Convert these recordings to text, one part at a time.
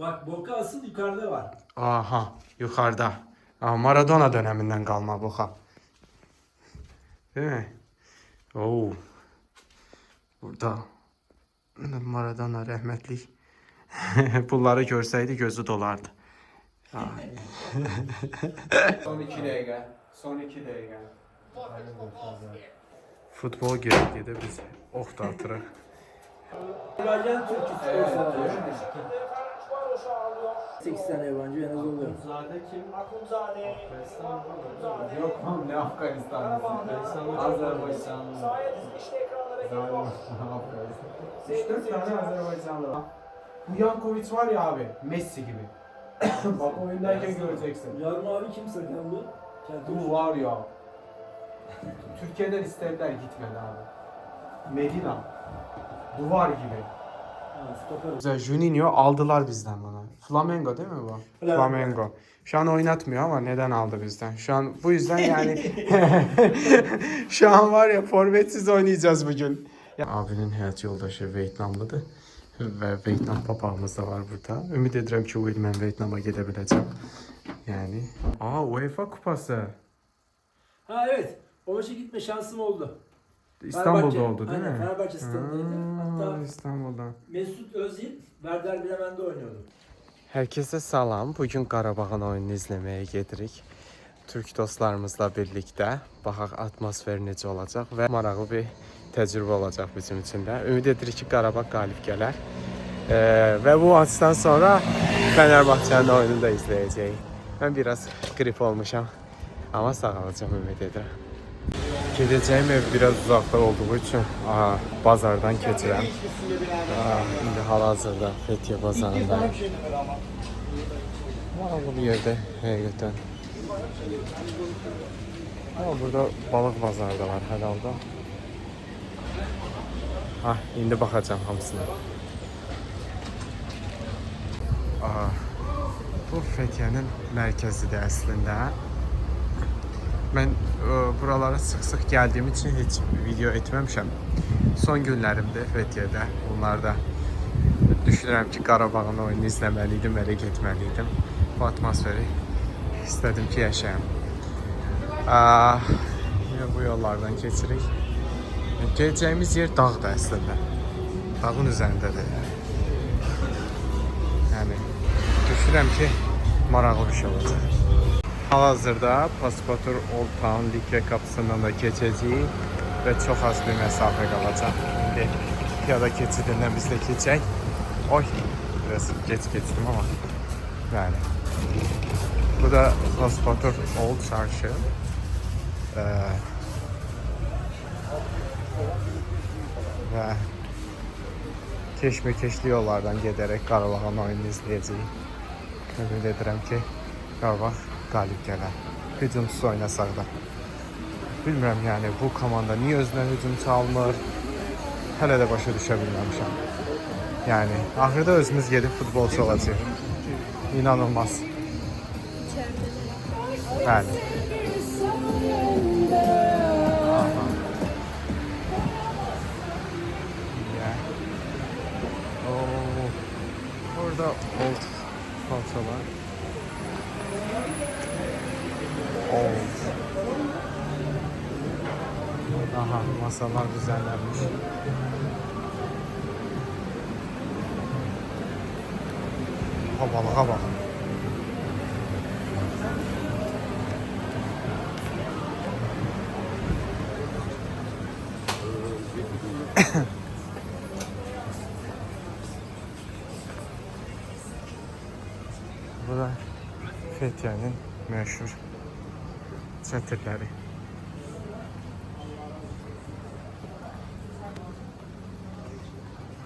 Bak Boka asıl yukarıda var. Aha yukarıda. Aa, Maradona döneminden kalma Boka. Değil mi? Oo. Burada Maradona rahmetli. Bunları görseydi gözü dolardı. Son iki dakika. Son iki dakika. Futbol gerekli biz ok da atırıq. Azerbaycan Türk futbol. 8 tane yabancı en az oluyor. Yok oğlum ne Afganistanlısı. Azerbaycanlı. Zalim Afganistan. Üç dört tane Azerbaycanlı var. Bu Yankovic var ya abi. Messi gibi. Bak oyundayken göreceksin. Yarım abi kim sakallı? Kendi Bu var ya. Türkiye'den istediler gitmedi abi. Medina. Duvar gibi. Güzel Juninho aldılar bizden bunu. Flamengo değil mi bu? Flamengo. Flamengo. Şu an oynatmıyor ama neden aldı bizden? Şu an bu yüzden yani şu an var ya forvetsiz oynayacağız bugün. Abinin hayat yoldaşı Vietnamlıdır. Ve Vietnam papağımız da var burada. Ümid edirəm ki, o il mən Vietnama gedə biləcəm. Yəni, aa UEFA kupası. Ha evet. O maça gitme şansım oldu. İstanbul'da Fenerbahçe- oldu değil aynen, mi? Fenerbahçe stadındaydı. Hatta- İstanbul'da. Mesut Özil Werder Bremen'de oynuyordu. Herkese salam. Bugün Qarabağın oyununu izləməyə gedirik. Türk dostlarımızla birlikdə baxaq atmosfer necə olacaq və maraqlı bir təcrübə olacaq bizim üçün də. Ümid edirik ki, Qarabağ qalib gələr. Ee, və bu maçdan sonra Fenerbahçe'nin oyununu da izləyəcəyik. Mən biraz qrip olmuşam, amma sağalacağam ümid edirəm. Gedəcəyim ev biraz uzaqda olduğu üçün aha, bazardan keçirəm. Aa, indi hal-hazırda Fethiye bazarındayım. Maraqlı bir yerdə həqiqətən. Ama burada balıq bazarı da var hər halda. Ha, indi baxacağam hamısına. Aha, bu Fethiye'nin mərkəzidir əslində. Mən ə, buralara sıx-sıx gəldiyim üçün heç video etməmişəm. Son günlərimdə Fethiye'də bunlarda düşünürəm ki, Qarabağın oyununu izləməliydim, elə getməliydim. Bu atmosferi istədim ki, yaşayam. Aa, bu yollardan keçirik. Geleceğimiz yer dağda əslində. Dağın üzərindədir. Yəni düşünürəm ki, maraqlı bir şey olacaq. Hal-hazırda Pasportur Old Town Likre qapısından da keçəcəyik və çox az bir məsafə qalacaq. İndi piyada keçidindən biz də keçək. Oy, biraz geç geçtim ama yani. Bu da Pasportur Old Çarşı. Ee, və keşmekeşli yollardan gedərək Qarabağın oyununu izləyəcəyik. Ümid edirəm ki, Qarabağ qalib gələr. Hücumsuz oynasaq da. Bilmirəm yəni bu komanda niyə özünə hücum çalmır? Hələ də başa düşə bilməmişəm. Yəni axırda özümüz gedib futbolçu olacağıq. İnanılmaz. Bəli. Aha. Ya. Oo. Burada old falsalar. Old. Aha masalar düzenlenmiş. Ha balığa bak. Bu da Fethiye'nin meşhur çadırları.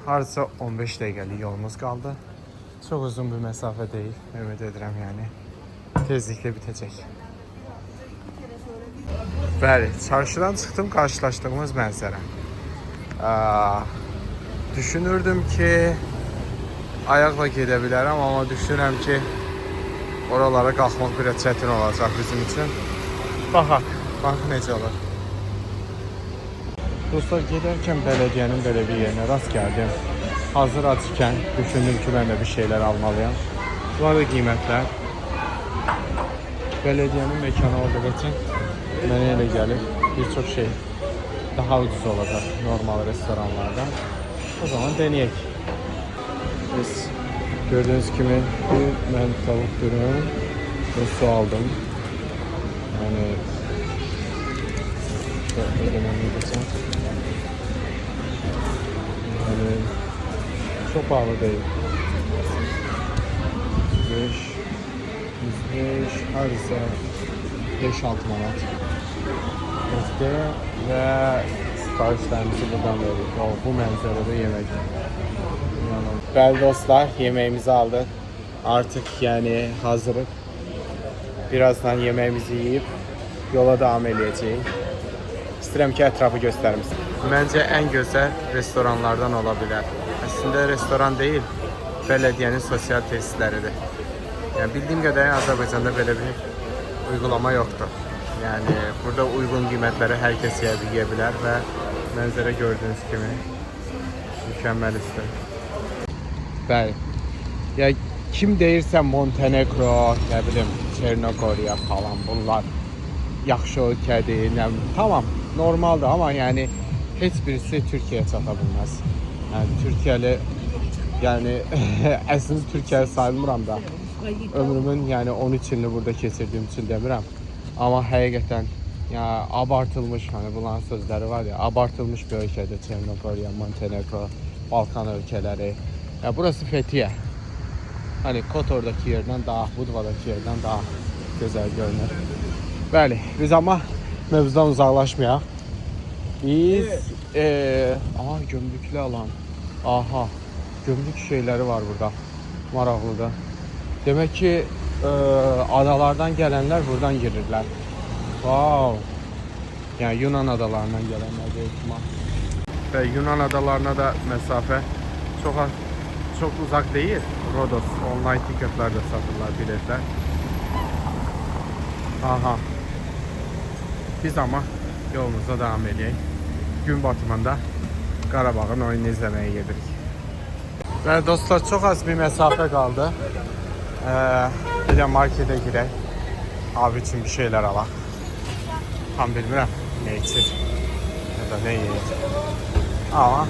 Hardasa 15 dəqiqəlik yolumuz qaldı. Çox uzun bir məsafə deyil. Ümid edirəm yəni tezliklə bitəcək. Bəli, çarşıdan çıxdım, qarşılaşdığımız mənzərə. Düşünürdüm ki ayaqla gedə bilərəm, amma düşünürəm ki oralara qalxmaq biraz çətin olacaq bizim üçün. Baxaq, bax necə olur. Dostlar gedərkən bələdiyənin belə bir yerinə rast gəldim. hazır açıkken düşündüm ki ben de bir şeyler almalıyım. Bu arada qiymətlər belediyenin mekanı olduğu için mənə elə gəlir bir çox şey daha ucuz olacak normal restoranlardan. O zaman deneyek. Biz gördüğünüz gibi ben tavuk dürüm ve su aldım. Yani şöyle ödememi yapacağım. Yani çok pahalı değil. 5 105 harca 5-6 manat. Köfte ve siparişlerimizi buradan verdik. O, bu mənzərədə yemek. Bəli dostlar, yemeğimizi aldık. Artık yani hazırız. Birazdan yemeğimizi yiyip yola devam edeceğiz. İstəyirəm ki, ətrafı göstərim. Məncə ən gözəl restoranlardan ola bilər. Əslində restoran deyil, belediyenin sosial tesisləridir. Yani bildiğim kadarıyla Azerbaycan'da böyle bir uygulama yoktu. Yani burada uygun kıymetleri herkes yiyebilir ve manzara gördüğünüz gibi mükemmel işte. Bəli. Ya kim deyirsə Montenegro, nə bilim, Çernogoriya falan bunlar yaxşı ölkədir. bilim, Tamam, normaldır amma yəni heç birisi Türkiyəyə çata bilməz. Yəni Türkiyəli yəni əslində Türkiyəli sayılmıram da. Ömrümün yani 13 yılını burada geçirdiğim için demirəm. Ama həqiqətən ya abartılmış hani bunların sözləri var ya abartılmış bir ölkədir Çernogoriya, Montenegro, Balkan ölkələri. Ya burası Fethiye. Hani Kotor'daki yerden daha, Budva'daki yerden daha güzel görünür. Bəli, biz ama mövzudan uzaqlaşmayaq. Biz eee aha gömrüklü alan. Aha. Gömrük şeyleri var burada. Maraqlıdır. Demek ki eee, adalardan gelenler buradan girirler. Wow. Yani Yunan adalarından gelenler büyük ihtimal. Ve Yunan adalarına da mesafe çok az- çok uzak değil. Rodos online ticketler de satırlar biletler. Aha. Biz ama yolumuza devam edelim. Gün batımında Qarabağın oyununu izlemeye gelirik. Ve dostlar çok az bir mesafe kaldı. Ee, bir de markete girək. Abi için bir şeyler alaq. Tam bilmirəm ne içir ya da ne yiyir. Ama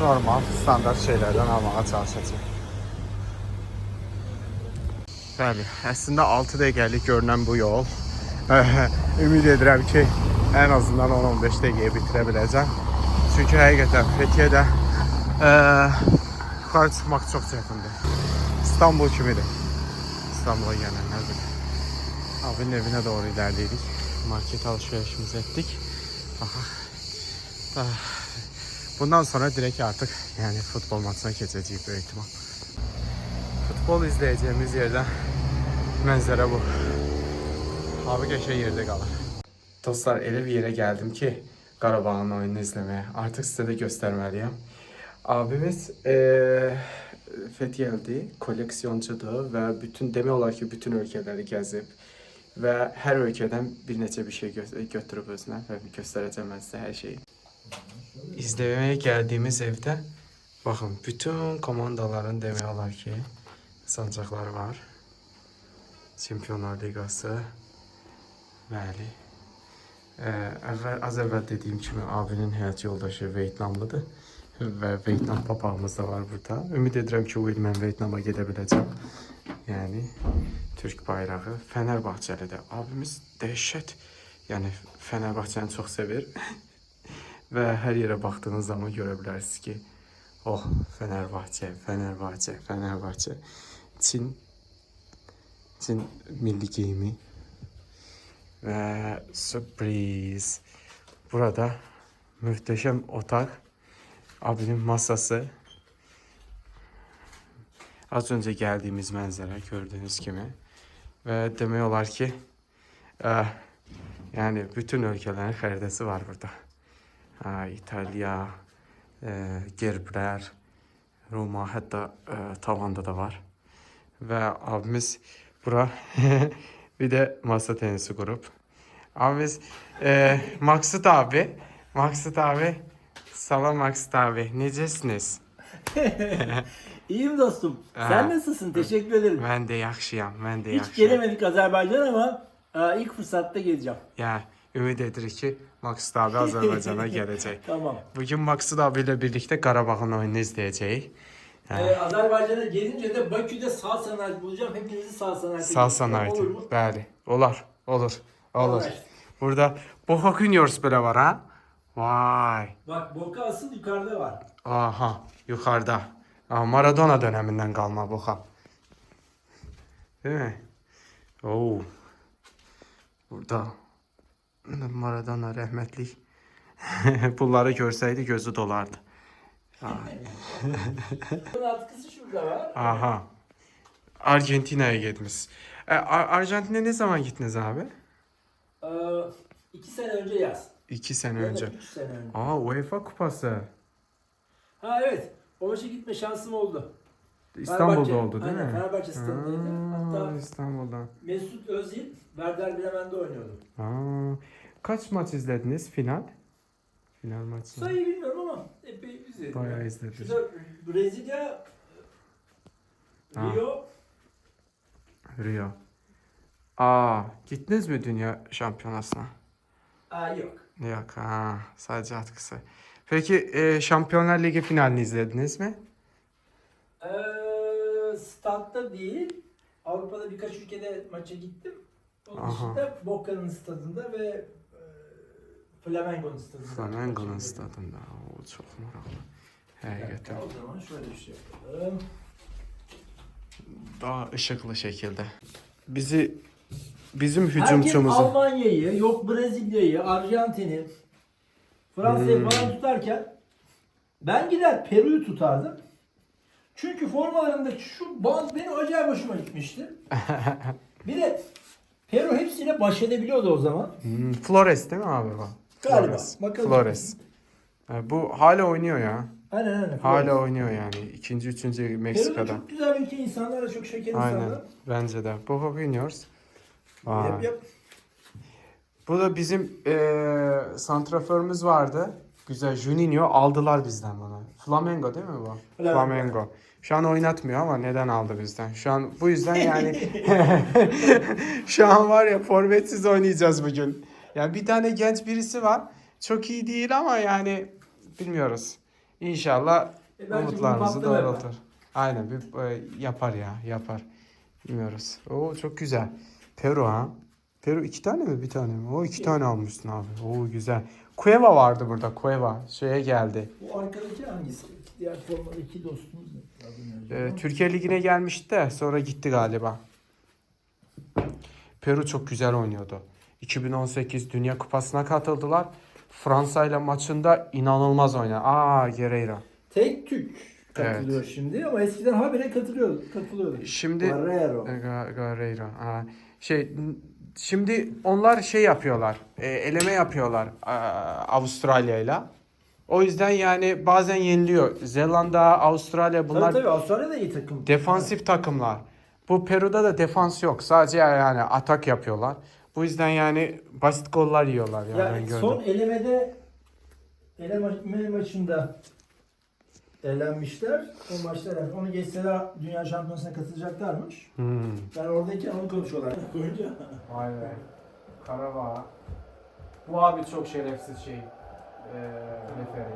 normal standart şeylerden almağa çalışacağım. Bəli, əslində 6 dəqiqəlik görünən bu yol. Ümid edirəm ki, ən azından 10-15 dəqiqəyə bitirə biləcəm. Çünki həqiqətən Fethiye'də ə, yuxarı çıxmaq. İstanbul kimidir. İstanbul'a bilir. Abinin evine doğru ilerledik. Market alışverişimizi ettik. Aha. Ah. Bundan sonra direkt artık yani futbol maçına geçeceğiz büyük ihtimal. Futbol izleyeceğimiz yerden manzara bu. Abi geçe yerde kalır. Dostlar elə bir yere geldim ki Qarabağın oyununu izlemeye. Artık size de göstermeliyim. Abimiz eee Fethiyeldi, koleksiyoncudur ve bütün demək olar ki, bütün ölkələri gəzib və hər ölkədən bir neçə bir şey gö- götürüb özünə və göstərəcəm mən sizə şeyi. İzləməyə gəldiyimiz evdə baxın, bütün komandaların demək olar ki, sancaqları var. Çempionlar Liqası. Bəli. Ee, əvvəl, az əvvəl dediyim kimi abinin həyat yoldaşı Vyetnamlıdır və Vyetnam papağımız da var burada. Ümid edirəm ki, o il mən Vyetnama gedə biləcəm. Yəni Türk bayrağı Fənərbağçəlidir. Abimiz dəhşət, yəni Fənərbağçəni çox sevir. və hər yerə baxdığınız zaman görə bilərsiniz ki, oh, Fənərbağçə, Fənərbağçə, Fənərbağçə. Çin Çin milli geyimi ve sürpriz. Burada muhteşem otak. Abinin masası. Az önce geldiğimiz manzara gördüğünüz gibi. Ve demek olar ki eh, yani bütün ülkelerin haritası var burada. Ha, İtalya, e, Gerbler, Roma hatta e, tavanda da var. Ve abimiz bura bir de masa tenisi grup. Abimiz e, Maksut abi. Maksut abi. Salam Maksut abi. Necesiniz? İyiyim dostum. Sen nasılsın? Teşekkür ederim. Ben de yaxşıyam, ben de Hiç gelemedik Azerbaycan ama e, ilk fırsatta geleceğim. Ya, ümid edirik ki Maksud abi Azərbaycana gələcək. Tamam. Bugün Maksud abi ilə birlikdə Qarabağın oyununu izləyəcəyik. Ee, Azerbaycan'a gelince de Bakü'de sağ sanayi bulacağım. Hepinizi sağ sanayide Sağ sanayide. Olur mu? Bəli, olar, olur, olur. Anlaştık. Burada Boca Juniors belə var ha? Vay. Bak Boka asıl yukarıda var. Aha, yuxarıda. Aha, Maradona dönəmindən qalma Boca. Değil mi? Oo. Burada Maradona rəhmətlik. Bunları görsəydi gözü dolardı. Bunun atkısı şurada var. Aha. Argentina'ya getmiş. E, Ar- Arjantin'e ne zaman gittiniz abi? Ee, iki sene önce yaz. İki sene Ya da önce. Üç sene önce. Aa UEFA kupası. Ha evet. O maça gitme şansım oldu. İstanbul'da Fenerbahçe- oldu değil aynen, mi? Fenerbahçe stadındaydı. Hatta- Aa, İstanbul'da. Mesut Özil Werder Bremen'de oynuyordu. Aa, kaç maç izlediniz final? Final bilmiyorum ama epey izledim. Bayağı Yani. izlediniz. Şurada Brezilya, Ha. Rio, Rio. Aa, gittiniz mi dünya şampiyonasına? Aa, yok. Yok ha, sadece atkısı. Peki e, Şampiyonlar Ligi finalini izlediniz mi? Ee, statta değil. Avrupa'da birkaç ülkede maça gittim. Onun Aha. dışında Boca'nın stadında ve Flamengo'nun stadında. Flamengo'nun stadında. Oo, çok gittim. Həqiqətən. O zaman şöyle bir şey yapalım. Daha ışıklı şekilde. Bizi bizim Herkes hücumçumuzu Almanya'yı, yok Brezilya'yı, Arjantin'i, Fransa'yı Hmm. falan tutarken ben gider Peru'yu tutardım. Çünkü formalarındaki şu band benim acayip hoşuma gitmişti. bir de Peru hepsiyle baş edebiliyordu o zaman. Hmm, Flores değil mi abi bu? Galiba. Flores. Bakalım. Flores. Ha, bu hala oynuyor ya. Aynen aynen. Hala oynuyor yani. İkinci, üçüncü Peru da Meksika'da. çok güzel ülke, insanlar da çok şeker Aynen. insanlar. Bence de. Boca Juniors. Vay. Yap yap. Bu da bizim eee santraförümüz vardı. Güzel Juninho aldılar bizden bunu. Flamengo değil mi bu? Flamengo. Flamengo. Şu an oynatmıyor ama neden aldı bizden? Şu an bu yüzden yani şu an var ya forvetsiz oynayacağız bugün. Yani bir tane genç birisi var. Çok iyi değil ama yani bilmiyoruz. İnşallah E umutlarımızı doğrultur. Aynen bir e, yapar ya yapar. Bilmiyoruz. Oo çok güzel. Peru ha. Peru iki tane mi bir tane mi? O iki tane almışsın abi. Oo güzel. Cueva vardı burada Cueva. Şeye geldi. Bu arkadaki hangisi? Diğer formadaki dostumuz ne? Ee, Türkiye Ligi'ne gelmişti de sonra gitti galiba. Peru çok güzel oynuyordu. 2018 Dünya Kupası'na katıldılar. Fransa ile maçında inanılmaz oynadı. Aa Guerreiro. Tek Türk katılıyor şimdi ama eskiden habire katılıyordu. katılıyordu. Şimdi Guerreiro. Ha, şey şimdi onlar şey yapıyorlar. e, eleme yapıyorlar e, Avustralya ile. O yüzden yani bazen yeniliyor. Zelanda, Avustralya bunlar Tabii tabii Avustralya da iyi takım. defansif takımlar. Bu Peru'da da defans yok. Sadece yani atak yapıyorlar. Bu yüzden yani basit goller yiyorlar yani ben Yani gördüm. son elemede eleme maçında elenmişler. O maçta elenmiş. Onu geçseler Dünya Şampiyonası'na katılacaklarmış. Hmm. Ben oradayken onu konuşuyorlar. Koyunca. Vay be. Karabağ. Bu abi çok şerefsiz şey. Eee referi.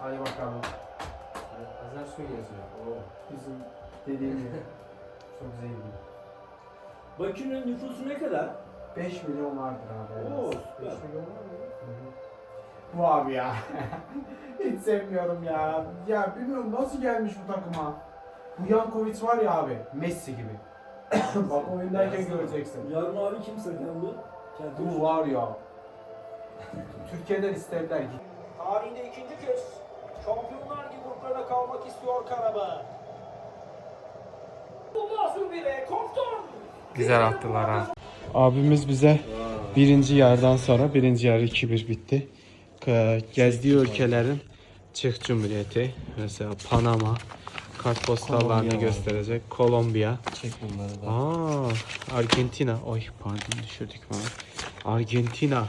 Hadi bakalım. Pazar suyu yazıyor. Oo. Bizim dediğim gibi. çok zengin. Bakü'nün nüfusu ne kadar? 5 milyon vardır abi. Oo, 5 süper. milyon var mı? Bu abi ya. Hiç sevmiyorum ya. Ya bilmiyorum nasıl gelmiş bu takıma. Bu Yankovic var ya abi. Messi gibi. Bak oyundayken göreceksin. Yarın abi kim sakallı? Bu var ya. Türkiye'den istediler git. Tarihinde ikinci kez Şampiyonlar Ligi gruplarına kalmak istiyor Karabağ. Mahsur bile Kofton. Güzel attılar ha. Abimiz bize birinci yarıdan sonra birinci yarı 2-1 bitti. Gezdiği ülkelerin Çek Cumhuriyeti, mesela Panama, kartpostallarını gösterecek. Kolombiya. Çek bunları da. Aa, Argentina. Oy pardon düşürdük bana. Argentina,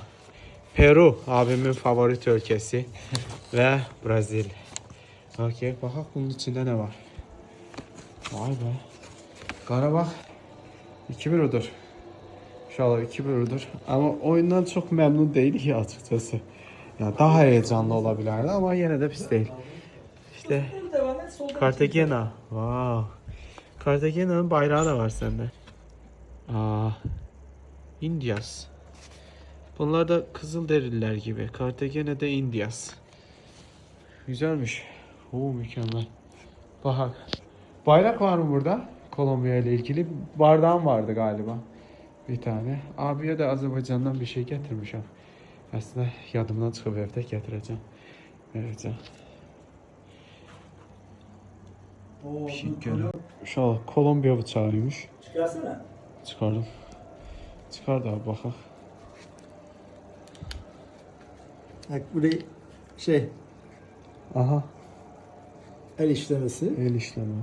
Peru abimin favorit ülkesi ve Brezilya. Okey, bakak bunun içinde ne var? Vay be. Qarabağ 2-1 udur. İnşallah 2-1 udur. Ama oyundan çok memnun değilik ya açıkçası. Ya daha heyecanlı olabilirdi ama yine de pis değil. İşte. Cartagena. Wow. Cartagena'nın bayrağı da var sende. Aa. Indias. Bunlar da Kızılderililer gibi. Cartagena'da Indias. Güzelmiş. Oo mükemmel. Bak. Bayrak var mı burada? Kolombiya ile ilgili. Bardağım vardı galiba. Bir tane. Abiye de Azerbaycan'dan bir şey getirmişim. Aslında yadımdan çıkıp evde getireceğim. Vereceğim. Oo, Bir şey görüyorum. Şu an Kolombiya bıçağıymış. Çıkarsana. Çıkardım. Çıkar da abi bakak. Bak burayı şey Aha. el işlemesi El işleme.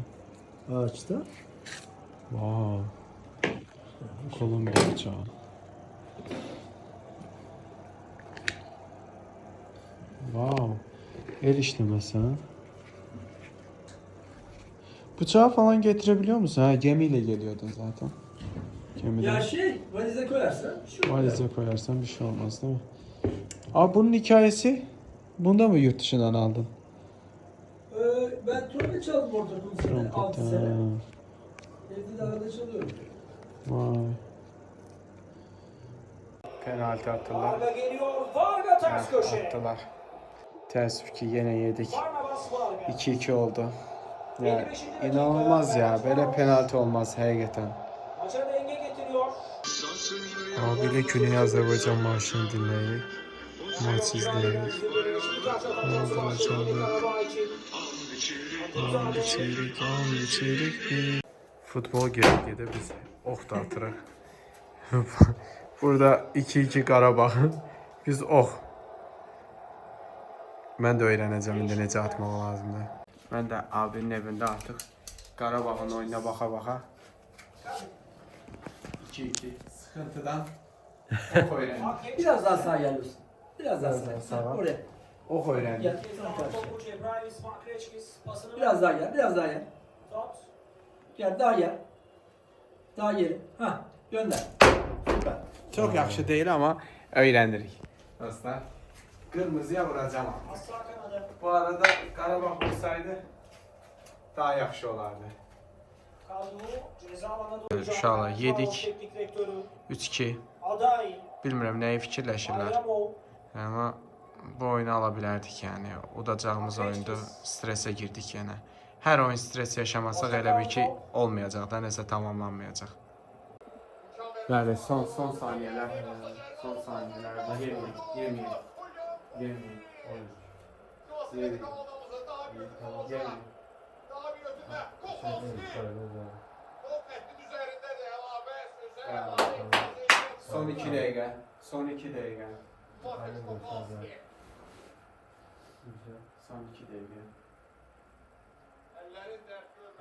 ağaçta. Wow. Kolombiya bıçağı. Wow. El işlemesi ha. Bıçağı falan getirebiliyor musun? Ha gemiyle geliyordun zaten. Gemide. Ya şey valize koyarsan şu. Valize koyarsan bir şey olmaz değil mi? Abi bunun hikayesi Bunda mı yurt dışından aldın? Ee, ben trompet çaldım Trompet. 6 ha. sene. Evde de arada çalıyorum. Vay. Penaltı attılar. Varga geliyor. Varga ters köşe. Attılar. Ters ki yine yedik. Barnabas Varga. 2-2 oldu. Ya inanılmaz ya. Böyle penaltı olmaz hakikaten. Maça denge getiriyor. Abiyle Güney Azerbaycan marşını dinleyelim. Maç izleyelim. Karabağ için. Çeyrek, al çeyrek Futbol gerekli biz ok da atırıq. Burada 2-2 Qarabağ. Biz ok. Mən də öyrənəcəm indi necə atmaq lazımdır. Mən də abinin evində artıq Qarabağın oyununa baxa-baxa 2-2 sıxıntıdan ok öyrəndim. Biraz daha sağa gel Hüsnü. Biraz daha sağa. sağa. Oraya. Ok öyrəndim. Biraz daha gel. Biraz daha gel. Gel daha gel. Daha geri. Ha gönder. Süper. Çox yaxşı deyil amma öyrənirik. Dostlar, sağ kanadı. Bu arada Qarabağ olsaydı daha yaxşı olardı. Uşaqlar, Canan yedik. Teknik direktörü 3-2. Aday. Bilmirəm nəyi fikirləşirlər. Amma bu oyunu ala bilərdik yəni. Udacağımız oyunda stresə girdik yenə. Hər oyun stres yaşamasaq elə bil ki olmayacaq da, nəsə tamamlanmayacaq. Bəli, son son saniyələr, son saniyələrdə 20, 20, 20, 13, 20, 20. Son 2 dəqiqə. Son 2 dəqiqə. Son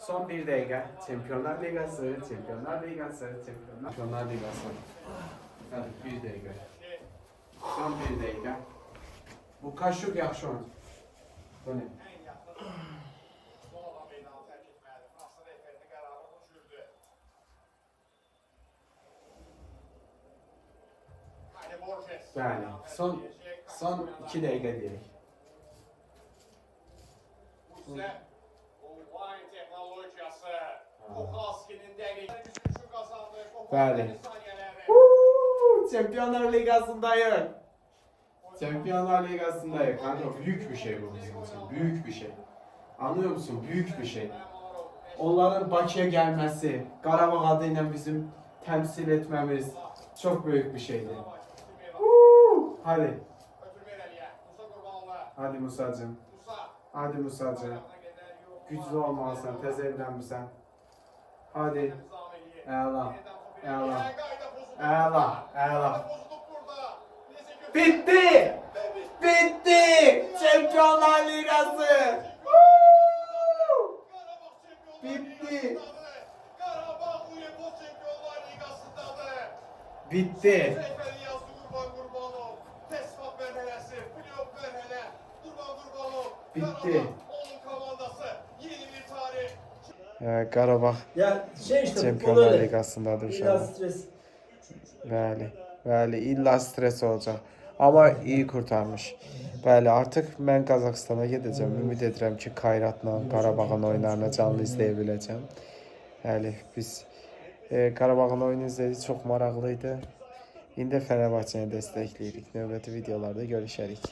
Son bir dəqiqə. Çempionlar Liqası, Çempionlar Liqası, Çempionlar, Çempionlar Liqası. Hadi bir dəqiqə. Son bir dəqiqə. Bu Kaşuk yaxşı oyun. Bu ne? Bəli. Son son 2 dəqiqə deyirik. Uuu, Çempionlar Ligası'ndayım. Çempionlar Ligası'ndayım. Kanka büyük bir şey bu bizim için. Büyük bir şey. Anlıyor musun? Büyük bir şey. Onların Bakı'ya gelmesi, Qarabağ adıyla bizim temsil etmemiz çok büyük bir şeydi. Hadi. Hadi Musacım. Hadi Musacım. Güçlü olmalısın. Tez evlenmişsən. Hadi. Əla. Əla. Əla. Əla. Bitti! Bitti! Şampiyonlar Ligası! Bitti! Bitti! Seyfeli Ee, Qarabağ Ya şey işte futbol Çempionlar öyle. Ligasındadır şu an. stres. Bəli, bəli, illa stres olacaq. Amma iyi kurtarmış. Bəli, artıq mən Qazaxstana gedəcəm. Ümid edirəm ki, Kayratla Qarabağın oyunlarını canlı izləyə biləcəm. Bəli, biz e, Qarabağın oyunu izlədik, çox maraqlı idi. İndi Fənərbağçəni dəstəkləyirik. Növbəti videolarda görüşərik.